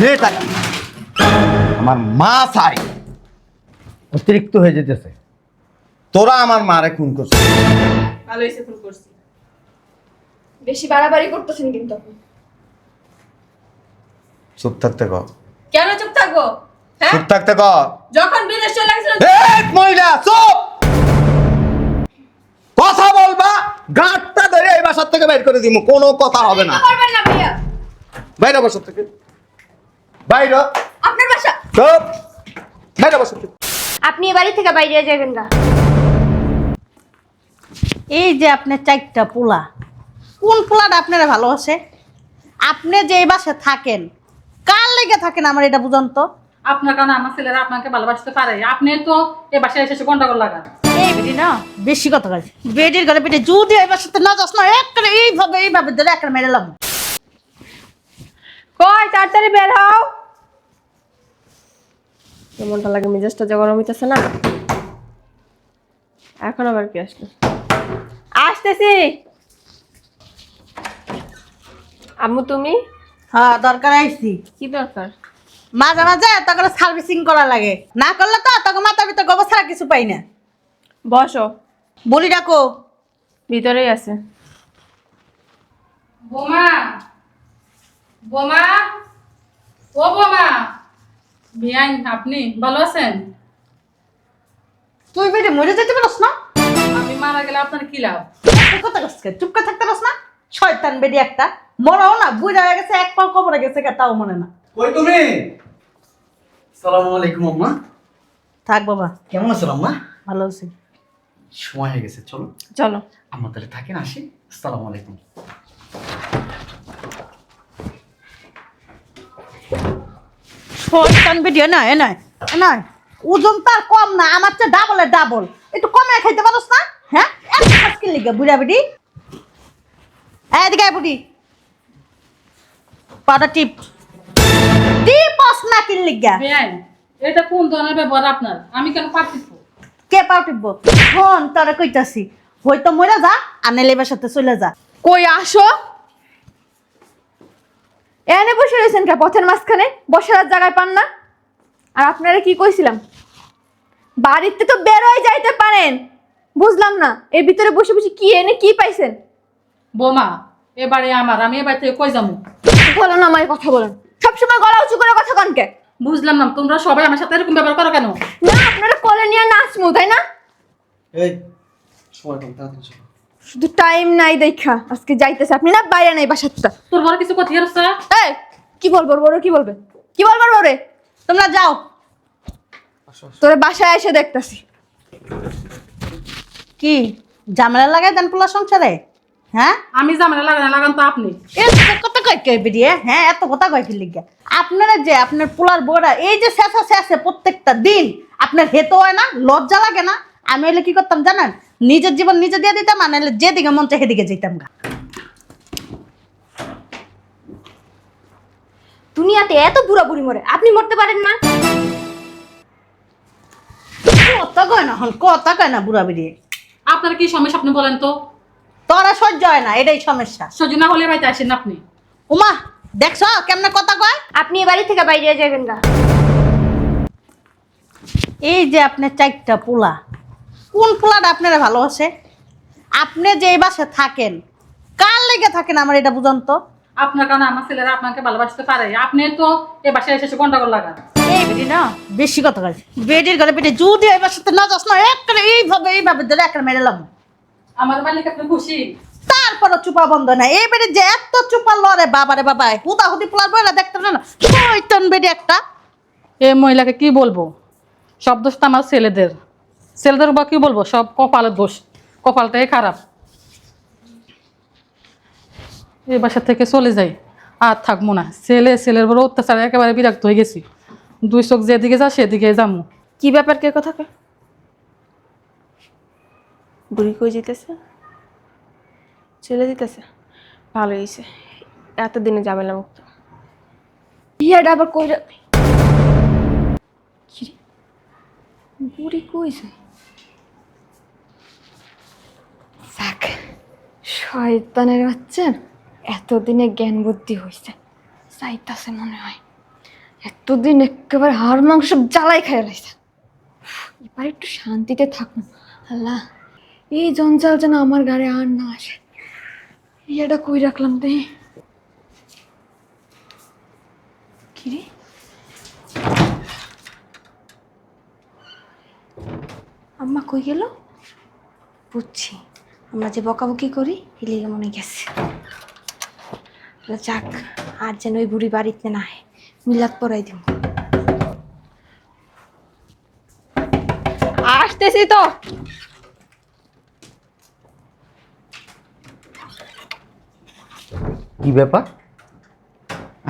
টাকা আমার মা চাই। অতিরিক্ত হয়ে যেতেছে। তোরা আমার মারে খুন করছিস। ভালো হয়েছে ফোন করছি। বেশি বাড়াবাড়ি করতেছেন কিন্তু চুপ থাকতে ক কেন চুপ থাকব? হ্যাঁ? চুপ থাকতে ক যখন বিদেশ চলে গেছিল এই মহিলা চুপ! কথা বলবা গাঁটটা ধরে এই বাসার থেকে বের করে দিব কোনো কথা হবে না। বাইরে বাসার থেকে। বাইরে। আপনার বাসা? চুপ। বাইরে থেকে আপনি এ বাড়ি থেকে বাইরে যাবেন না। এই যে আপনার চারটা পোলা। কোন পোলাটা আপনারা ভালোবাসে? আপনি যে এই বাসায় থাকেন কার লেগে থাকেন আমার এটা বুঝান তো? আপনার কারণে আমার ছেলেরা আপনাকে ভালোবাসতে পারে। আপনি তো এ বাসায় এসে গন্ডগোল লাগান। এই বেটি না বেশি কথা কাজ বেটির ঘরে বেটে যদি এই বাসাতে না যাস না একটা এইভাবে এইভাবে ধরে একটা মেরে লাম কই তাড়াতাড়ি বের হও। কেমনটা লাগে মেজাজটা যে গরম হইতেছে না। এখন আবার কি আসলো? আসতেছি। আম্মু তুমি? হ্যাঁ দরকার আইছি। কি দরকার? মাঝে মাঝে তখন সার্ভিসিং করা লাগে। না করলে তো তখন মাথার ভিতর গোবর ছাড়া কিছু পাই না। বসো। বলি ডাকো। ভিতরেই আছে। বোমা। বোমা। ও বোমা। বিয়াইন আপনি ভালো আছেন? তুই বেটে মরে যেতে পারস না? আমি মারা গেলে আপনার কি লাভ? তুই কথা কসকে চুপ করে থাকতে পারস না? শয়তান বেডি একটা। মরাও না বুড়া হয়ে গেছে এক পাও কবরে গেছে কে তাও মনে না। কই তুমি? সালামু আলাইকুম আম্মা। থাক বাবা। কেমন আছো আম্মা? ভালো আছি। সময় হয়ে গেছে চলো। চলো। আম্মা তাহলে থাকেন আসি। আসসালামু আলাইকুম। শয়তান বেডি না এ নয় এ নয় ওজন তার কম না আমার চেয়ে ডাবলের ডাবল একটু কমে খাইতে পারস না? হ্যাঁ? এক আজকে লিগে বুড়া বেডি? এদিকে বুড়ি। পাটা টিপ। টিপস না কিন লিগা এটা কোন ধরনের ব্যবহার আপনার? আমি কেন পারতিস কে ফোন তোরা কইতাছি হয়তো মরে যা আর সাথে চলে যা। কই আসো? এনে বসে রয়েছেন কে? পথের মাঝখানে? বসার আর জায়গায় পান না? আর আপনারা কি কইছিলাম? বাড়িতে তো বেরোয় যাইতে পারেন। বুঝলাম না। এর ভিতরে বসে বসে কি এনে কি পাইছেন? বোমা এবারে আমার আমি এবার থেকে কই যাব? বলো না আমায় কথা বলেন সবসময় গলা উঁচু করে কথা কনকে বুঝলাম না তোমরা সবাই আমার সাথে এরকম ব্যবহার করো কেন? না আপনারা কোলে নিয়ে নাচমু তাই না? এই সময় কম তাড়াতাড়ি চলো। শুধু টাইম নাই দেখা। আজকে যাইতেছে আপনি না বাইরে নাই বাসাটা তোর বড় কিছু কথা হেরছা এই কি বলব বড় কি বলবে? কি বলব বড়ে তোমরা যাও। তোর বাসায় এসে দেখতাছি। কি ঝামেলা লাগাই দেন পোলা সংসারে? হ্যাঁ? আমি জামেলা লাগাই না লাগান তো আপনি। কথা কয় কে বেরিয়ে? হ্যাঁ এত কথা কয় কি লিগা? আপনারা যে আপনার পোলার বড়া এই যে শেষা শেষে প্রত্যেকটা দিন আপনার হেতো হয় না লজ্জা লাগে না? আমি হলে কি করতাম জানেন? নিজের জীবন নিজে দিয়ে দিতাম আর নাহলে যেদিকে মন চাই সেদিকে যেতাম গা। দুনিয়াতে এত বুড়া বুড়ি মরে আপনি মরতে পারেন না। কথা কয় না কথা কয় না বুড়া বেরিয়ে আপনার কি সমস্যা আপনি বলেন তো? তোরা সহ্য হয় না এটাই সমস্যা। সহ্য না হলে বাড়িতে আসেন না আপনি। উমা দেখছ কেমনে কথা কয়? আপনি এ বাড়ি থেকে বাইরে যাবেন না এই যে আপনার চারটা পোলা কোন পোলাটা আপনারা ভালোবাসে? আপনি যে এই বাসায় থাকেন কার লেগে থাকেন আমার এটা বুঝান তো? আপনার কারণে আমার ছেলেরা আপনাকে ভালোবাসতে পারে। আপনি তো এ বাসায় এসে গন্ডগোল লাগান। এই বেটি না বেশি কথা কাজ বেটির ঘরে বেটে যদি এই বাসাতে না যাস না একটা এইভাবে এইভাবে ধরে একটা মেরে লাম আমার মালিক আপনি খুশি? তারপরও চুপা বন্ধ না এই বেটে যে এত চুপা লড়ে বাবারে বাবাই হুদা হুদি পোলার বইরা দেখতে না? শয়তান বেটি একটা। এ মহিলাকে কি বলব? সব দোষ আমার ছেলেদের। ছেলেদের বা কি বলব, সব কপালের দোষ। কপালটাই খারাপ। এই বাসা থেকে চলে যাই, আর থাকব না। ছেলে, ছেলের বড় অত্যাচারে, একেবারে বিরক্ত হয়ে গেছি। দুই চোখ যেদিকে যা সেদিকে যাব। কি ব্যাপার কে কথা কয়? বুড়ি কই যেতেছে? চলে যেতেছে? ভালো হয়েছে। এতদিনে ঝামেলা মুক্ত। বিয়েটা আবার কই বুড়ি কইছে যাক শয়তানের বাচ্চা এতদিনে জ্ঞান বুদ্ধি হয়েছে চাইতাছে মনে হয়। এতদিন একেবারে হাড় মাংস জ্বালাই খাই লাইছে। এবার একটু শান্তিতে থাকুন, আল্লাহ। এই জঞ্জাল যেন আমার গাড়ি আর না আসে। এটা কই রাখলাম তাই কিরে আম্মা কই গেল? বুঝছি। আমরা যে বকাবকি করি হিলিয়ে মনে গেছে। যাক আর যেন ওই বুড়ি বাড়িতে না হয় মিলাদ পরাই দিব আসতেছি তো। কি ব্যাপার?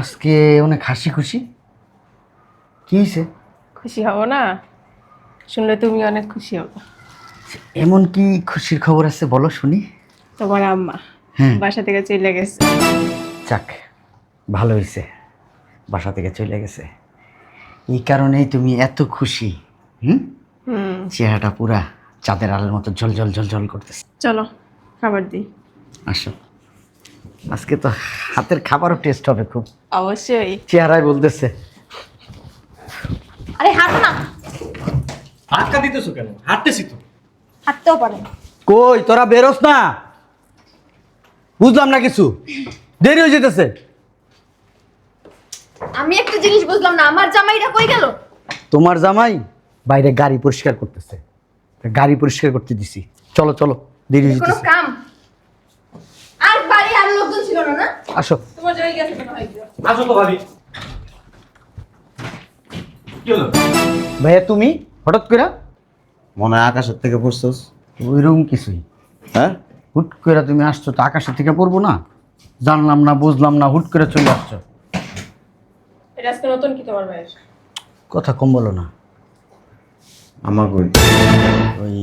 আজকে অনেক হাসি খুশি কি হয়েছে খুশি হব না? শুনলে তুমি অনেক খুশি হবে। এমন কি খুশির খবর আছে বলো শুনি? তোমার আম্মা হ্যাঁ। বাসা থেকে চলে গেছে। যাক ভালো হয়েছে। বাসা থেকে চলে গেছে। এই কারণেই তুমি এত খুশি হুম? হুম। চেহারাটা পুরা চাঁদের আলোর মতো জল জল জল জল করতেছে। চলো খাবার দিই। আসো। আজকে তো হাতের খাবারও টেস্ট হবে খুব। অবশ্যই। চেহারায় বলতেছে। আরে হাঁটো না। হাতটা দিতেছো কেন? হাঁটতেছি তো। হাঁটতেও পারে কই তোরা বেরোস না। বুঝলাম না কিছু। দেরি হয়ে যেতেছে। আমি একটা জিনিস বুঝলাম না আমার জামাইটা কই গেল? তোমার জামাই বাইরে গাড়ি পরিষ্কার করতেছে। গাড়ি পরিষ্কার করতে দিছি। চলো চলো দেরি হয়ে কোনো যেতেছে। কাম? আর বাড়ি আর লোকজন ছিল না না? আসো। তোমার জয় গেছে আসো তো ভাবি। কি হলো? ভাইয়া তুমি? হঠাৎ করে মনে হয় আকাশের থেকে পড়ছস? ওইরকম কিছুই। হ্যাঁ? হুট করে তুমি আসছো তো আকাশের থেকে পড়ব না? জানলাম না বুঝলাম না হুট করে চলে আসছো। এটা আজকে নতুন কি তোমার ভাইয়ের? কথা কম বলো না। আমার কই? ওই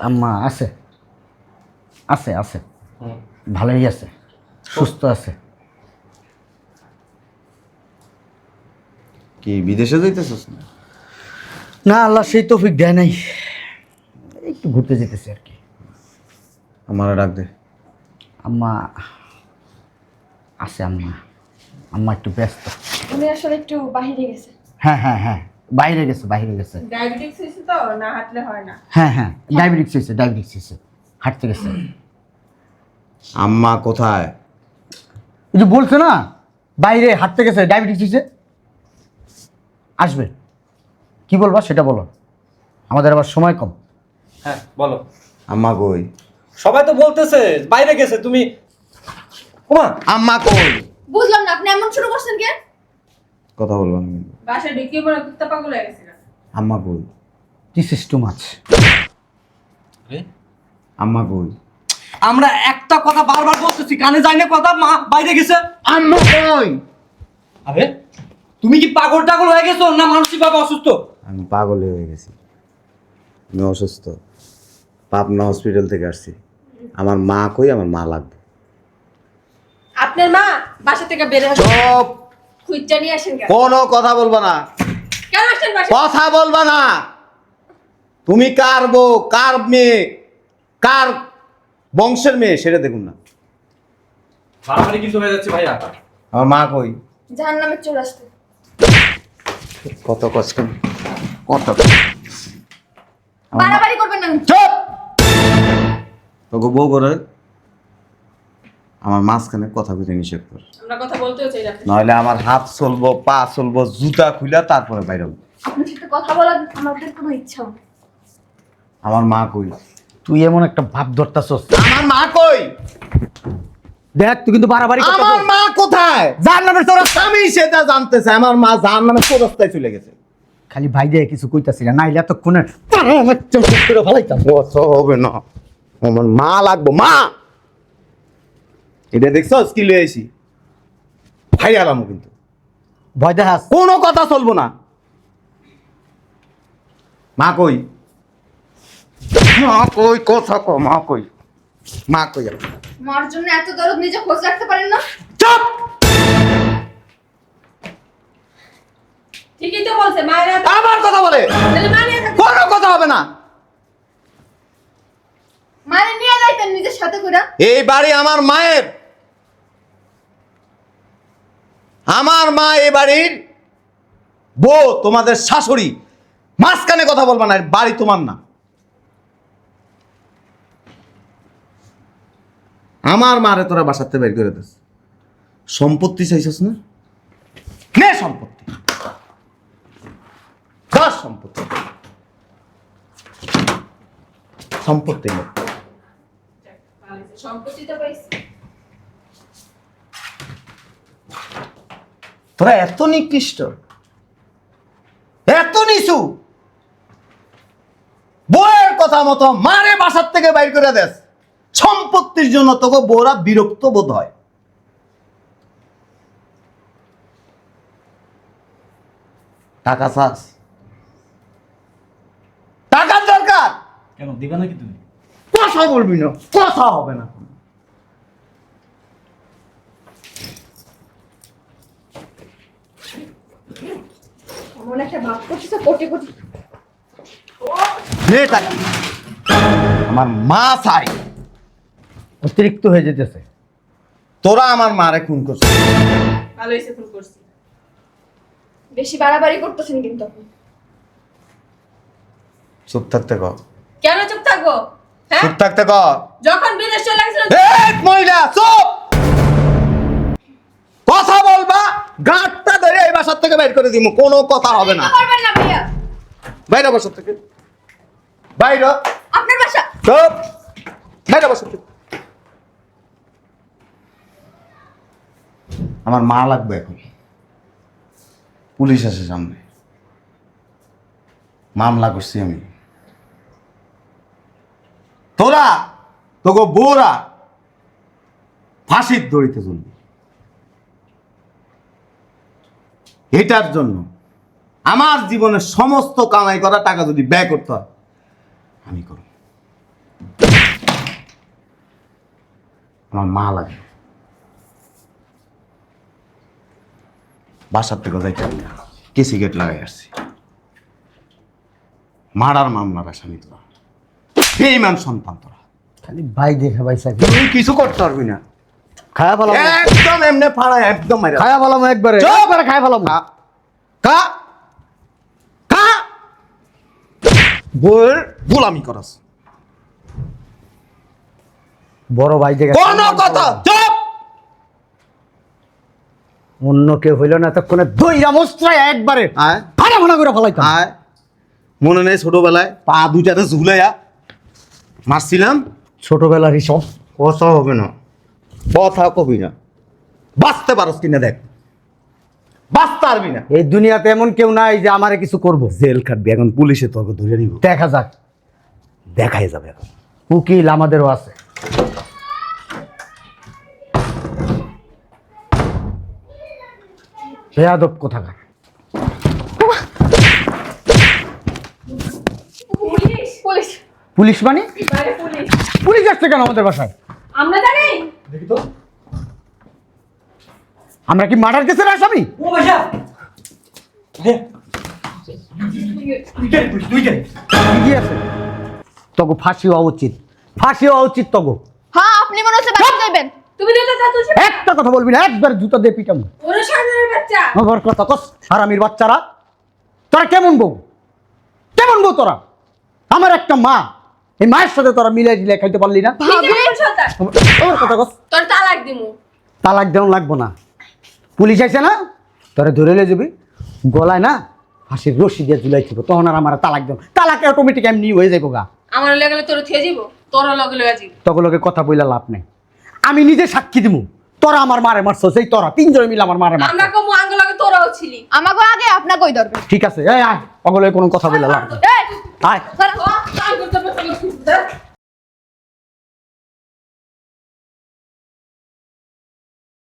আম্মা আছে। আছে আছে। ভালোই আছে সুস্থ আছে। কি বিদেশে যাইতেছস না? না আল্লাহ সেই তৌফিক দেয় নাই। একটু ঘুরতে যেতেছি আর কি। আমার ডাক দে। আম্মা আছে আম্মা। আম্মা একটু ব্যস্ত। উনি আসলে একটু বাহিরে গেছে। হ্যাঁ হ্যাঁ হ্যাঁ। বাইরে গেছে বাইরে গেছে। ডায়াবেটিক্স হয়েছে তো না হাঁটলে হয় না। হ্যাঁ হ্যাঁ ডায়াবেটিক্স হয়েছে ডায়াবেটিক্স হয়েছে। হাঁটতে গেছে। আম্মা কোথায়? এই যে বলছো না বাইরে হাঁটতে গেছে ডায়াবেটিক্স হয়েছে। আসবে। কি বলবা সেটা বলো। আমাদের আবার সময় কম। হ্যাঁ বলো। আম্মা কই? সবাই তো বলতেছে বাইরে গেছে তুমি ওমা। আম্মা কই? বুঝলাম না আপনি এমন শুরু করছেন কেন? কথা বলব না কিন্তু। বাসায় ঢুকিয়ে পড়ে কুত্তা পাগল হয়ে গেছে আম্মা কই? দিস ইস টু মাছ আম্মা কই? আমরা একটা কথা বারবার বলতেছি কানে যায় না কথা মা বাইরে গেছে। আম্মা কই? আরে তুমি কি পাগল টাগল হয়ে গেছো না মানসিকভাবে অসুস্থ? আমি পাগলে হয়ে গেছি। আমি অসুস্থ। পাবনা হসপিটাল থেকে আসছি। আমার মা কই? আমার মা লাগবে। আপনার মা বাসা থেকে বের হয়ে চুপ! খুঁজা নিয়ে আসেন কেন? কোনো কথা বলবা না। কেন আসছেন বাসা কথা বলবা না। তুমি কার বউ? কার মেয়ে? কার বংশের মেয়ে? সেটা দেখুন না। বাড়াবাড়ি কিন্তু হয়ে যাচ্ছে ভাইয়া। আমার মা কই? জাহান নামে চোর আসতে কত কষ্ট। কত বাড়াবাড়ি করবেন না। চুপ! তোকে বউ করে আমার মাঝখানে কথা কইতে নিষেধ কর। আমরা কথা বলতেও চাই না নইলে আমার হাত চলবো পা চলবো জুতা খুলে তারপরে বাইরে আপনার সাথে কথা বলার আমাদের কোনো ইচ্ছাও নেই আমার মা কই? তুই এমন একটা ভাব ধরতাছস। আমার মা কই? দেখ তুই কিন্তু বাড়াবাড়ি আমার মা কোথায়? জান নামের তোরা আমি সেটা জানতে চাই। আমার মা জাহান নামে চৌরাস্তায় চলে গেছে। খালি ভাই দিয়ে কিছু কইতাছি না নাইলে এতক্ষণে অত হবে না। আমার মা লাগবো মা! এটা দেখছ স্কিল হয়েছি ভাই আলামো কিন্তু। ভয় দেখাস। কোনো কথা চলবো না। মা কই? মা কই? কথা কো মা কই? মা কই? মার জন্য এত দরদ নিজে খোঁজ রাখতে পারেন না? চুপ! ঠিকই তো বলছে মায়ের আবার কথা বলে। কোনো কথা হবে না। মারে নিয়ে যাইতেন নিজের সাথে করে। এই বাড়ি আমার মায়ের। আমার মা এই বাড়ির বউ তোমাদের শাশুড়ি। মাঝখানে কথা বলবা না বাড়ি তোমার না। আমার মারে তোরা বাসাতে বের করে দিস। সম্পত্তি চাইছিস না? নে সম্পত্তি। দশ সম্পত্তি সম্পত্তি নে। তোরা এত নিকৃষ্ট। এত নিচু। বউয়ের কথা মতো মারে বাসার থেকে বাইর করে দেস। সম্পত্তির জন্য তোকে বউরা বিরক্ত বোধ হয়। টাকা চাস টাকার দরকার কেন? দিবা নাকি তুমি? কথা বলবি না কথা হবে না। এমন একটা ভাব করতেছে কোটি কোটি। নে টাকা আমার মা চাই। অতিরিক্ত হয়ে যেতেছে। তোরা আমার মারে খুন করছিস। ভালো হয়েছে ফোন করছি। বেশি বাড়াবাড়ি করতেছেন কিন্তু আপনি। চুপ থাকতে কর কেন চুপ থাকব? হ্যাঁ? চুপ থাকতে কর যখন বিদেশ চলে গেছিল এক মহিলা চুপ! কথা বলবা গাঁটটা ধরে এই বাসার থেকে বের করে দিব কোনো কথা হবে না। করবেন না ভাইয়া। বাইরে বাসার থেকে। বাইরে। আপনার বাসা? চুপ! বাইরে বাসার থেকে। আমার মা লাগবে এখন। পুলিশ আছে সামনে। মামলা করছি আমি। তোরা তোকে বউরা ফাঁসির দড়িতে চলবি এটার জন্য আমার জীবনের সমস্ত কামাই করা টাকা যদি ব্যয় করতে হয়, আমি করব। আমার মা লাগে। বাসার থেকে যাইতে আমি না। কেসি গেট লাগাই আসছি? মারার মামলার আসামি তোরা সন্তান তোরা। খালি ভাই দেখে ভাই তুই কিছু করতে পারবি না। খায়া ফেলাম একদম এমনি একদম মাইরা। খায়া ফেলাম একবারে! একবারে খায়া ফেলাম কা কা বউয়ের গোলামি করস। বড় ভাই দেখে কোন কথা! চুপ! অন্য কেউ হইল না তখন দইরা মস্ত্রায় একবারে ফানা ফানা করে ফেলাইতাম। মনে নেই ছোটবেলায় পা দুটাতে ঝুলাইয়া মারছিলাম? ছোটবেলার হিসাব। কথা হবে না। কথা কবি না। বাঁচতে পারস কিনা দেখ। বাঁচতে পারবি না। এই দুনিয়াতে এমন কেউ নাই যে আমারে কিছু করব। জেল খাটবি এখন পুলিশে তোকে ধরে নিব। দেখা যাক। দেখাই যাবে এখন। উকিল আমাদেরও আছে। বেয়াদব কোথাকার পুলিশ পুলিশ মানে? পুলিশ। পুলিশ আসছে কেন আমাদের বাসায়? আমরা জানি। দেখি তো। আমরা কি মার্ডার কেসের আসামি? ও আছে। তগো ফাঁসি হওয়া উচিত। ফাঁসি হওয়া উচিত তগো। হ্যাঁ আপনি মনে হচ্ছে বাড়ি যাবেন তুমি দুটো একটা কথা বলবি না একবার জুতা দিয়ে পিটামু। ওরা সামনের বাচ্চা। আমার কথা কস হারামির বাচ্চারা। তোরা কেমন বউ? কেমন বউ তোরা? আমার একটা মা। এই মায়ের সাথে তোরা মিলাই দিলে খাইতে পারলি না? ভাবি কথা কস। তোর তালাক দিমু। তালাক দেওয়ান লাগবো না। পুলিশ আইছে না? তোরা ধরে লে যাবি। গলায় না ফাঁসির রশি দিয়ে ঝুলাই ছিল তখন আর আমার তালাক দেব তালাক অটোমেটিক এমনি হয়ে যাব গা। আমার লাগলে তোর থিয়ে যাব তোর লগে লগে যাবি তখন লোকে কথা বইলা লাভ নেই। আমি নিজে সাক্ষী দিব তোরা আমার মারে মারছো সেই তোরা তিনজনে মিলে আমার মারে মারছো আমরা কম লগে তোরাও ছিলি। আমাকে আগে আপনাকে কই দরকার ঠিক আছে এই আয় অগলে কোনো কথা বলে লাভ আয়।